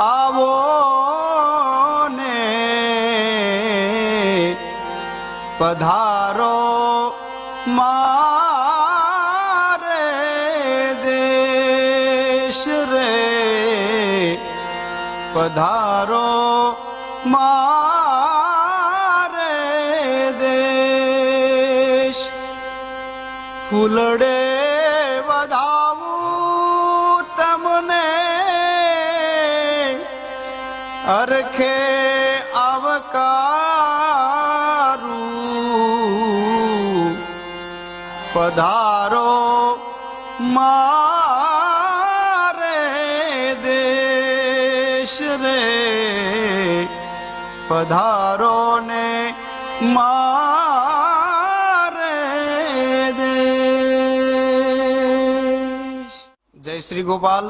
આવો ને પધારો મારે દેશ રે. પધારો મારે દેશ. ફૂલડે અરખે આવકારું પધારો મારે દેશ રે. પધારો ને મારે દેશ. જય શ્રી ગોપાલ.